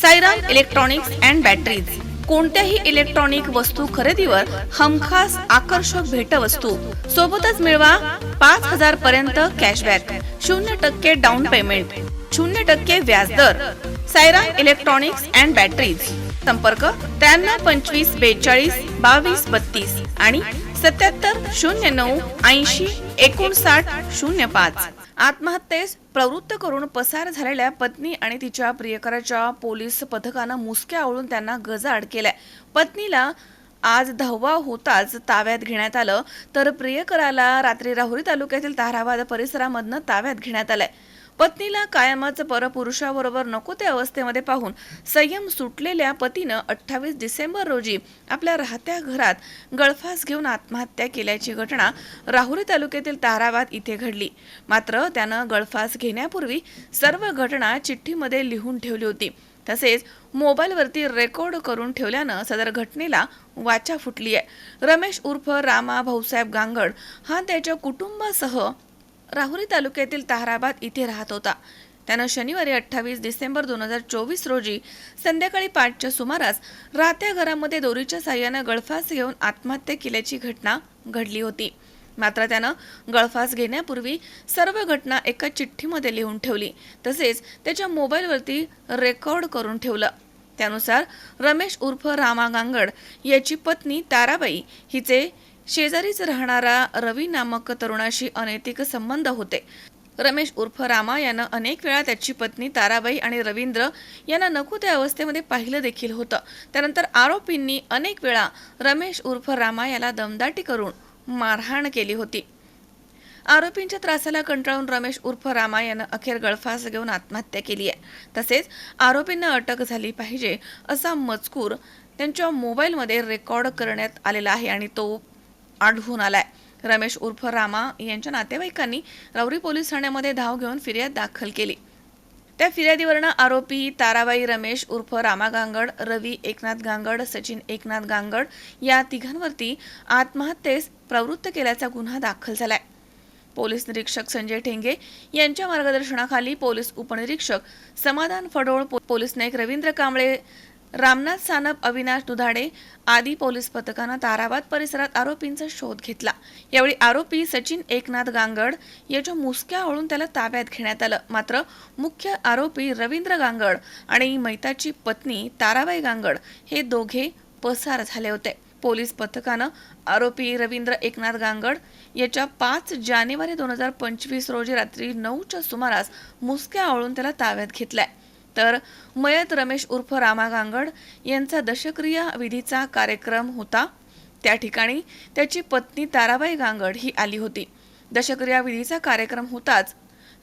Sairam electronics and batteries. कोणत्याही electronic वस्तू खरेदीवर हमखास आकर्षक भेटवस्तू. सोबतच मिळवा पाच हजार पर्यंत कॅशबॅक. शून्य टक्के डाऊन पेमेंट शून्य टक्के व्याजदर सायराम इलेक्ट्रॉनिक्स अँड बॅटरीज. संपर्क त्र्याण्णव पंचवीस बेचाळीस बावीस बत्तीस आणि सत्याहत्तर शून्य नऊ ऐंशी एकोणसाठ शून्य पाच. आत्महत्येस प्रवृत्त करून पसार झालेल्या पत्नी आणि तिच्या प्रियकराच्या पोलीस पथकानं मुसक्या आवळून त्यांना गजाआड केलाय. पत्नीला आज दहावा होताच ताब्यात घेण्यात आलं तर प्रियकराला रात्री राहुरी तालुक्यातील ताराबाद परिसरामधनं ताब्यात घेण्यात आलंय. पत्नीला कायमच परपुरुषाबरोबर नको त्या अवस्थेमध्ये पाहून संयम सुटलेल्या पतीनं अठ्ठावीस डिसेंबर रोजी आपल्या राहत्या घरात गळफास घेऊन आत्महत्या केल्याची घटना राहुरी तालुक्यातील ताराबाद इथे घडली. मात्र त्यानं गळफास घेण्यापूर्वी सर्व घटना चिठ्ठीमध्ये लिहून ठेवली होती. तसेच मोबाईलवरती रेकॉर्ड करून ठेवल्यानं सदर घटनेला वाचा फुटली आहे रमेश उर्फ रामा भाऊसाहेब गांगड हा त्याच्या कुटुंबासह राहुरी तालुक्यातील ताहराबाद इथे राहत होता. त्यानं शनिवारी अठ्ठावीस डिसेंबर दोन हजार चोवीस रोजी संध्याकाळी पाचच्या सुमारास राहत्या घरामध्ये दोरीच्या साह्यानं गळफास घेऊन आत्महत्या केल्याची घटना घडली होती. मात्र त्यानं गळफास घेण्यापूर्वी सर्व घटना एका चिठ्ठीमध्ये लिहून ठेवली. तसेच त्याच्या मोबाईलवरती रेकॉर्ड करून ठेवलं. त्यानुसार रमेश उर्फ रामा गांगड याची पत्नी ताराबाई हिचे शेजारीच राहणारा रवी नामक तरुणाशी अनैतिक संबंध होते. रमेश उर्फ रामा यानं अनेक वेळा त्याची पत्नी ताराबाई आणि रवींद्र यांना नको त्या अवस्थेमध्ये पाहिलं देखील होतं. त्यानंतर आरोपींनी अनेक वेळा रमेश उर्फ रामा याला दमदाटी करून मारहाण केली होती. आरोपींच्या त्रासाला कंटाळून रमेश उर्फ रामा यानं अखेर गळफास घेऊन आत्महत्या केली आहे. तसेच आरोपींना अटक झाली पाहिजे असा मजकूर त्यांच्या मोबाईलमध्ये रेकॉर्ड करण्यात आलेला आहे आणि तो आढळून आलाय. रमेश उर्फ रामा यांच्या नातेवाईकांनी रौरी पोलीस ठाण्यामध्ये धाव घेऊन फिर्याद दाखल केली. त्या फिर्यादीवरनं आरोपी ताराबाई रमेश उर्फ रामा गांगड रवी एकनाथ गांगड सचिन एकनाथ गांगड या तिघांवरती आत्महत्येस प्रवृत्त केल्याचा गुन्हा दाखल झालाय. पोलीस निरीक्षक संजय ठेंगे यांच्या मार्गदर्शनाखाली पोलीस उपनिरीक्षक समाधान फडोळ पोलीस नाईक रवींद्र कांबळे रामनाथ सानप अविनाश दुधाडे आदी पोलीस पथकानं ताराबाद परिसरात आरोपींचा शोध घेतला. यावेळी आरोपी सचिन एकनाथ गांगड याच्या मुसक्या हळून त्याला ताब्यात घेण्यात आलं. मात्र मुख्य आरोपी रवींद्र गांगड आणि मैताची पत्नी ताराबाई गांगड हे दोघे पसार झाले होते. पोलीस पथकानं आरोपी रवींद्र एकनाथ गांगड याच्या पाच जानेवारी दोन हजार पंचवीस रोजी रात्री नऊच्या सुमारास मुसक्या आवळून त्याला ताब्यात घेतलाय. तर मयत रमेश उर्फ रामा गांगड यांचा दशक्रिया विधीचा कार्यक्रम होता. त्या ठिकाणी त्याची पत्नी ताराबाई गांगड ही आली होती. दशक्रिया विधीचा कार्यक्रम होताच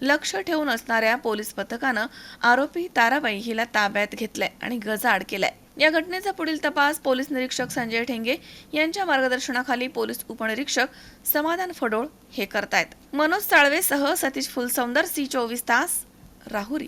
लक्ष ठेवून असणाऱ्या पोलीस पथकानं आरोपी ताराबाई हिला ताब्यात घेतलंय आणि गजाआड केलाय. या घटनेचा पुढील तपास पोलीस निरीक्षक संजय ठेंगे यांच्या मार्गदर्शनाखाली पोलीस उपनिरीक्षक समाधान फडोळ हे करतायत. मनोज साळवेसह सतीश फुलसौंदर सी चोवीस तास राहुरी.